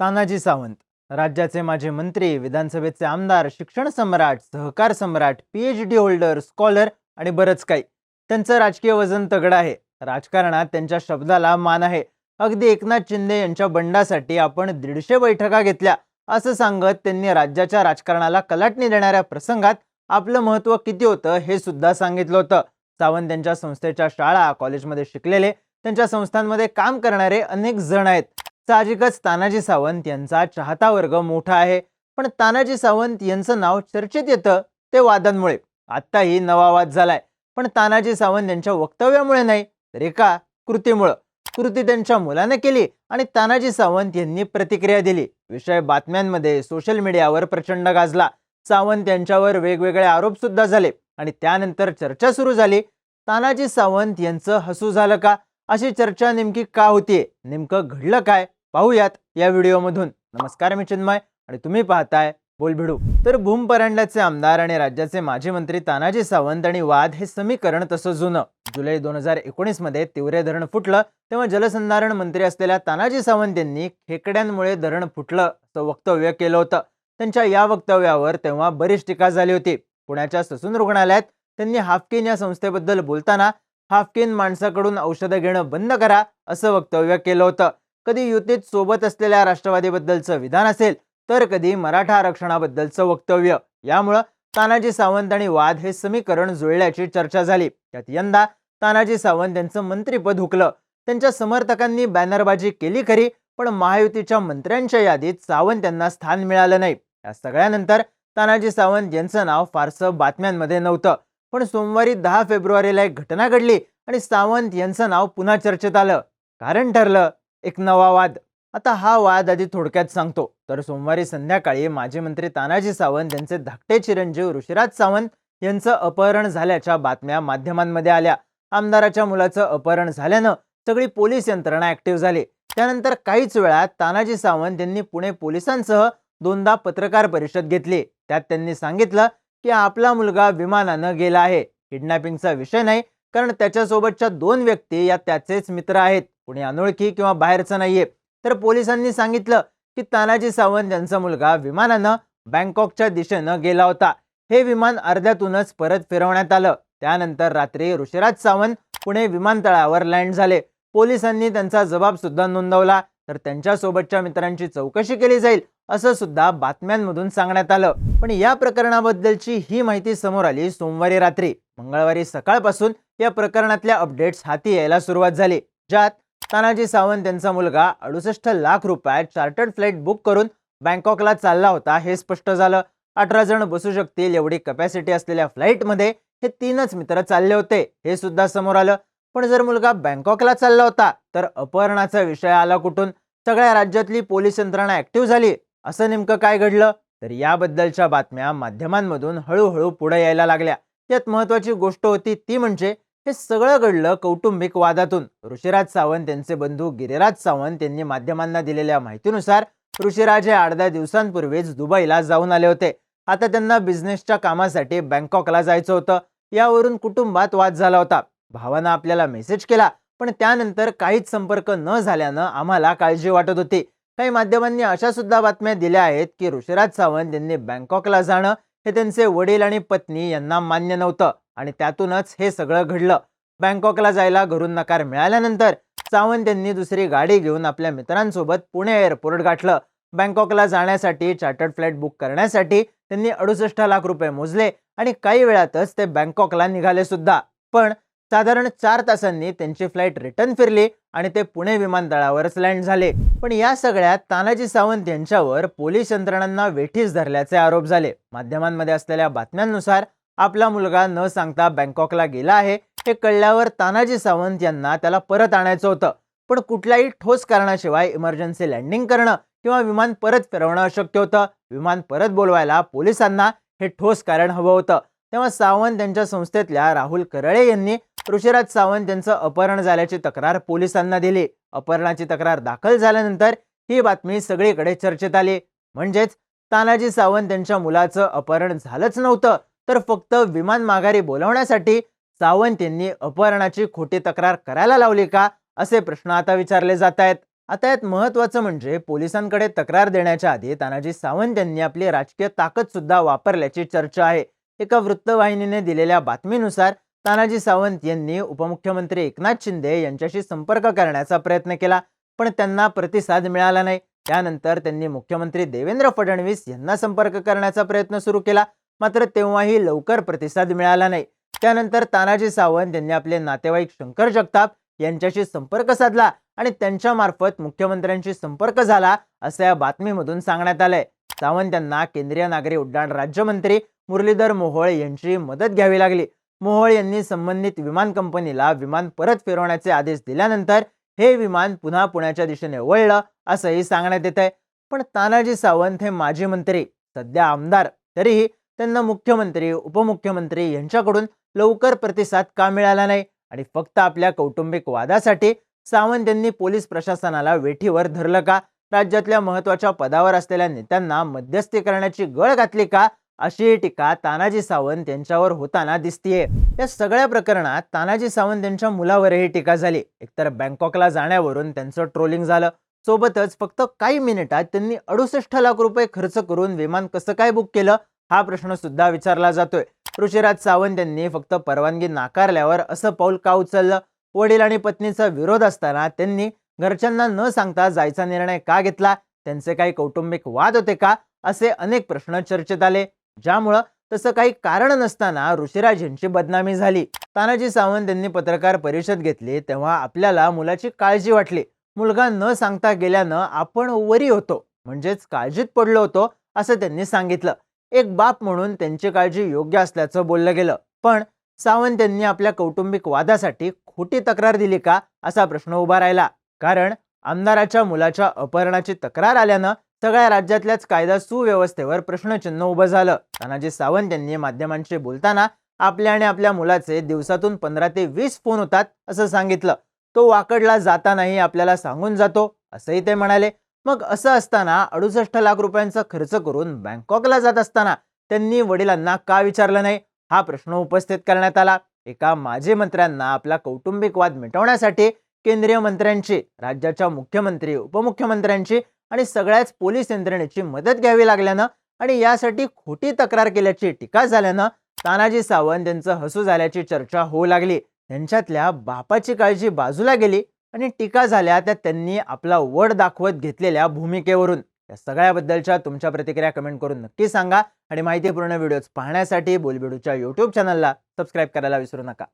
तानाजी सावंत राज्याचे माजी मंत्री विधानसभेचे आमदार शिक्षण सम्राट सहकार सम्राट पीएच डी होल्डर स्कॉलर आणि बरंच काही. त्यांचं राजकीय वजन तगडं आहे. राजकारणात त्यांच्या शब्दाला मान आहे. अगदी एकनाथ शिंदे यांच्या बंडासाठी आपण दीडशे बैठका घेतल्या असं सांगत त्यांनी राज्याच्या राजकारणाला कलाटणी देणाऱ्या प्रसंगात आपलं महत्त्व किती होतं हे सुद्धा सांगितलं होतं. सावंत त्यांच्या संस्थेच्या शाळा कॉलेजमध्ये शिकलेले त्यांच्या संस्थांमध्ये काम करणारे अनेक जण आहेत. साहजिकच तानाजी सावंत यांचा चाहता वर्ग मोठा आहे. पण तानाजी सावंत यांचं नाव चर्चेत येतं ते वादांमुळे. आत्ताही नवा वाद झालाय. पण तानाजी सावंत यांच्या वक्तव्यामुळे नाही तर एका कृतीमुळं. कृती त्यांच्या मुलाने केली आणि तानाजी सावंत यांनी प्रतिक्रिया दिली. विषय बातम्यांमध्ये सोशल मीडियावर प्रचंड गाजला. सावंत यांच्यावर वेगवेगळे आरोप सुद्धा झाले आणि त्यानंतर चर्चा सुरू झाली. तानाजी सावंत यांचं हसू झालं का? अशी चर्चा नेमकी का होतीये? नेमकं घडलं काय? पाहूयात या व्हिडिओमधून. नमस्कार मी चिन्मय आणि तुम्ही पाहताय बोलभिडू. तर भूम परांड्याचे आमदार आणि राज्याचे माजी मंत्री तानाजी सावंत आणि वाद हे समीकरण तसं जुनं. जुलै दोन हजार एकोणीसमध्ये तिवरे धरण फुटलं तेव्हा जलसंधारण मंत्री असलेल्या तानाजी सावंत यांनी खेकड्यांमुळे धरण फुटलं असं वक्तव्य केलं होतं. त्यांच्या या वक्तव्यावर तेव्हा बरीच टीका झाली होती. पुण्याच्या ससून रुग्णालयात त्यांनी हाफकिन या संस्थेबद्दल बोलताना हाफकिन माणसाकडून औषधं घेणं बंद करा असं वक्तव्य केलं होतं. कधी युतीत सोबत असलेल्या राष्ट्रवादीबद्दलचं विधान असेल तर कधी मराठा आरक्षणाबद्दलचं वक्तव्य. यामुळं तानाजी सावंत आणि वाद हे समीकरण जुळल्याची चर्चा झाली. त्यात यंदा तानाजी सावंत यांचं मंत्रीपद हुकलं. त्यांच्या समर्थकांनी बॅनरबाजी केली खरी पण महायुतीच्या मंत्र्यांच्या यादीत सावंत यांना स्थान मिळालं नाही. या सगळ्यानंतर तानाजी सावंत यांचं नाव फारसं बातम्यांमध्ये नव्हतं. पण सोमवारी दहा फेब्रुवारीला एक घटना घडली आणि सावंत यांचं नाव पुन्हा चर्चेत आलं. कारण ठरलं एक नवा वाद. आता हा वाद आधी थोडक्यात सांगतो. तर सोमवारी संध्याकाळी माजी मंत्री तानाजी सावंत यांचे धाकटे चिरंजीव ऋषिराज सावंत यांचं अपहरण झाल्याच्या बातम्या माध्यमांमध्ये आल्या. आमदाराच्या मुलाचं अपहरण झाल्यानं सगळी पोलीस यंत्रणा ऍक्टिव्ह झाली. त्यानंतर काहीच वेळात तानाजी सावंत यांनी पुणे पोलिसांसह दोनदा पत्रकार परिषद घेतली. त्यात त्यांनी सांगितलं की आपला मुलगा विमानानं गेला आहे. किडनॅपिंगचा विषय नाही कारण त्याच्यासोबतच्या दोन व्यक्ती या त्याचेच मित्र आहेत. कुणी अनोळखी किंवा बाहेरचं नाहीये. तर पोलिसांनी सांगितलं की तानाजी सावंत यांचा मुलगा विमानानं बँकॉकच्या दिशेनं गेला होता. हे विमान अर्ध्यातूनच परत फिरवण्यात आलं. त्यानंतर रात्री ऋषिराज सावंत पुणे विमानतळावर लँड झाले. पोलिसांनी त्यांचा जबाब सुद्धा नोंदवला. तर त्यांच्यासोबतच्या मित्रांची चौकशी केली जाईल असं सुद्धा बातम्यांमधून सांगण्यात आलं. पण या प्रकरणाबद्दलची ही माहिती समोर आली सोमवारी रात्री. मंगळवारी सकाळपासून या प्रकरणातल्या अपडेट्स हाती यायला सुरुवात झाली ज्यात तानाजी सावंत यांचा मुलगा अडुसष्ट लाख रुपयात चार्टर्ड फ्लाईट बुक करून बँकॉकला चालला होता हे स्पष्ट झालं. अठरा जण बसू शकतील एवढी कपॅसिटी असलेल्या फ्लाईटमध्ये हे तीनच मित्र चालले होते हे सुद्धा समोर आलं. पण जर मुलगा बँकॉकला चालला होता तर अपहरणाचा विषय आला कुठून? सगळ्या राज्यातली पोलीस यंत्रणा ऍक्टिव्ह झाली. असं नेमकं काय घडलं? तर याबद्दलच्या बातम्या माध्यमांमधून हळूहळू पुढे यायला लागल्या. यात महत्वाची गोष्ट होती ती म्हणजे हे सगळं घडलं कौटुंबिक वादातून. ऋषिराज सावंत यांचे बंधू गिरिराज सावंत यांनी माध्यमांना दिलेल्या माहितीनुसार ऋषिराज हे अर्ध्या दिवसांपूर्वीच दुबईला जाऊन आले होते. आता त्यांना बिझनेसच्या कामासाठी बँकॉकला जायचं होतं. यावरून कुटुंबात वाद झाला होता. भावानं आपल्याला मेसेज केला पण त्यानंतर काहीच संपर्क न झाल्यानं आम्हाला काळजी वाटत होती. काही माध्यमांनी अशा सुद्धा बातम्या दिल्या आहेत की ऋषिराज सावंत यांनी बँकॉकला जाणं हे त्यांचे वडील आणि पत्नी यांना मान्य नव्हतं. आणि त्यातूनच हे सगळं घडलं. बँकॉकला जायला घरून नकार मिळाल्यानंतर सावंत यांनी दुसरी गाडी घेऊन आपल्या मित्रांसोबत पुणे एअरपोर्ट गाठलं. बँकॉकला जाण्यासाठी चार्टर्ड फ्लाईट बुक करण्यासाठी त्यांनी अडुसष्ट लाख रुपये मोजले आणि काही वेळातच ते बँकॉकला निघाले सुद्धा. पण साधारण चार तासांनी त्यांची फ्लाईट रिटर्न फिरली आणि ते पुणे विमानतळावरच लँड झाले. पण या सगळ्यात तानाजी सावंत यांच्यावर पोलीस यंत्रणांना वेठीस धरल्याचे आरोप झाले. माध्यमांमध्ये असलेल्या बातम्यांनुसार आपला मुलगा न सांगता बँकॉकला गेला आहे. हे कळल्यावर तानाजी सावंत यांना त्याला परत आणायचं होतं. पण कुठल्याही ठोस कारणाशिवाय इमर्जन्सी लँडिंग करणं किंवा विमान परत फिरवणं अशक्य होतं. विमान परत बोलवायला पोलिसांना हे ठोस कारण हवं होतं. तेव्हा सावंत यांच्या संस्थेतल्या राहुल करळे यांनी ऋषिराज सावंत यांचं अपहरण झाल्याची तक्रार पोलिसांना दिली. अपहरणाची तक्रार दाखल झाल्यानंतर ही बातमी सगळीकडे चर्चेत आली. म्हणजेच तानाजी सावंत यांच्या मुलाचं अपहरण झालंच नव्हतं. तर फक्त विमान माघारी बोलवण्यासाठी सावंत यांनी अपहरणाची खोटी तक्रार करायला लावली का? असे प्रश्न आता विचारले जात आहेत. आता यात महत्वाचं म्हणजे पोलिसांकडे तक्रार देण्याच्या आधी तानाजी सावंत यांनी आपली राजकीय ताकद सुद्धा वापरल्याची चर्चा आहे. एका वृत्तवाहिनीने दिलेल्या बातमीनुसार तानाजी सावंत यांनी उपमुख्यमंत्री एकनाथ शिंदे यांच्याशी संपर्क करण्याचा प्रयत्न केला पण त्यांना प्रतिसाद मिळाला नाही. त्यानंतर त्यांनी मुख्यमंत्री देवेंद्र फडणवीस यांना संपर्क करण्याचा प्रयत्न सुरू केला. मात्र तेव्हाही लवकर प्रतिसाद मिळाला नाही. त्यानंतर तानाजी सावंत यांनी आपले नातेवाईक शंकर जगताप यांच्याशी संपर्क साधला आणि त्यांच्यामार्फत मुख्यमंत्र्यांशी संपर्क झाला असं या बातमीमधून सांगण्यात आलंय. सावंत यांना केंद्रीय नागरी उड्डाण राज्यमंत्री मुरलीधर मोहोळ यांची मदत घ्यावी लागली. मोहोळ यांनी संबंधित विमान कंपनीला विमान परत फिरवण्याचे आदेश दिल्यानंतर हे विमान पुन्हा पुण्याच्या दिशेने वळलं असंही सांगण्यात येत आहे पण तानाजी सावंत हे माजी मंत्री सध्या आमदार तरीही त्यांना मुख्यमंत्री उपमुख्यमंत्री यांच्याकडून लवकर प्रतिसाद का मिळाला नाही? आणि फक्त आपल्या कौटुंबिक वादासाठी सावंत यांनी पोलीस प्रशासनाला वेठीवर धरलं का? राज्यातल्या महत्त्वाच्या पदावर असलेल्या नेत्यांना मध्यस्थी करण्याची गळ घातली का? अशी टीका तानाजी सावंत यांच्यावर होताना दिसतीये. या सगळ्या प्रकरणात तानाजी सावंत यांच्या मुलावरही टीका झाली. एकतर बँकॉकला जाण्यावरून त्यांचं ट्रोलिंग झालं. सोबतच फक्त काही मिनिटात त्यांनी अडुसष्ट लाख रुपये खर्च करून विमान कसं काय बुक केलं? हा प्रश्न सुद्धा विचारला जातोय. ऋषिराज सावंत यांनी फक्त परवानगी नाकारल्यावर असं पाऊल का उचललं? वडील आणि पत्नीचा विरोध असताना त्यांनी घरच्यांना न सांगता जायचा निर्णय का घेतला? त्यांचे काही कौटुंबिक वाद होते का? असे अनेक प्रश्न चर्चेत आले. ज्यामुळं तसं काही कारण नसताना ऋषिराज यांची बदनामी झाली. तानाजी सावंत यांनी पत्रकार परिषद घेतली तेव्हा आपल्याला मुलाची काळजी वाटली. मुलगा न सांगता गेल्यानं आपण वरी होतो. म्हणजेच काळजीत पडलो होतो असं त्यांनी सांगितलं. एक बाप म्हणून त्यांची काळजी योग्य असल्याचं बोललं गेलं. पण सावंत यांनी आपल्या कौटुंबिक वादासाठी खोटी तक्रार दिली का असा प्रश्न उभा राहिला. कारण आमदाराच्या मुलाच्या अपहरणाची तक्रार आल्यानं सगळ्या राज्यातल्याच कायदा सुव्यवस्थेवर प्रश्नचिन्ह उभं झालं. तानाजी सावंत यांनी माध्यमांशी बोलताना आपल्या आणि आपल्या मुलाचे दिवसातून पंधरा ते वीस फोन होतात असं सांगितलं. तो वाकडला जातानाही आपल्याला सांगून जातो असंही ते म्हणाले. मग असं असताना अडुसष्ट लाख रुपयांचा खर्च करून बँकॉकला जात असताना त्यांनी वडिलांना का विचारलं नाही? हा प्रश्न उपस्थित करण्यात आला. एका माजी मंत्र्यांना आपला कौटुंबिक वाद मिटवण्यासाठी केंद्रीय मंत्र्यांची राज्याच्या मुख्यमंत्री उपमुख्यमंत्र्यांची आणि सगळ्याच पोलीस यंत्रणेची मदत घ्यावी लागल्यानं आणि यासाठी खोटी तक्रार केल्याची टीका झाल्यानं तानाजी सावंत यांचं हसू झाल्याची चर्चा होऊ लागली. त्यांच्यातल्या बापाची काळजी बाजूला गेली. आणि टीका झाल्या त्या त्यांनी आपला वड दाखवत घेतलेल्या भूमिकेवरून. या सगळ्याबद्दलच्या तुमच्या प्रतिक्रिया कमेंट करून नक्की सांगा. आणि माहितीपूर्ण व्हिडिओज पाहण्यासाठी बोलबेडूच्या यूट्यूब चॅनलला सबस्क्राईब करायला विसरू नका.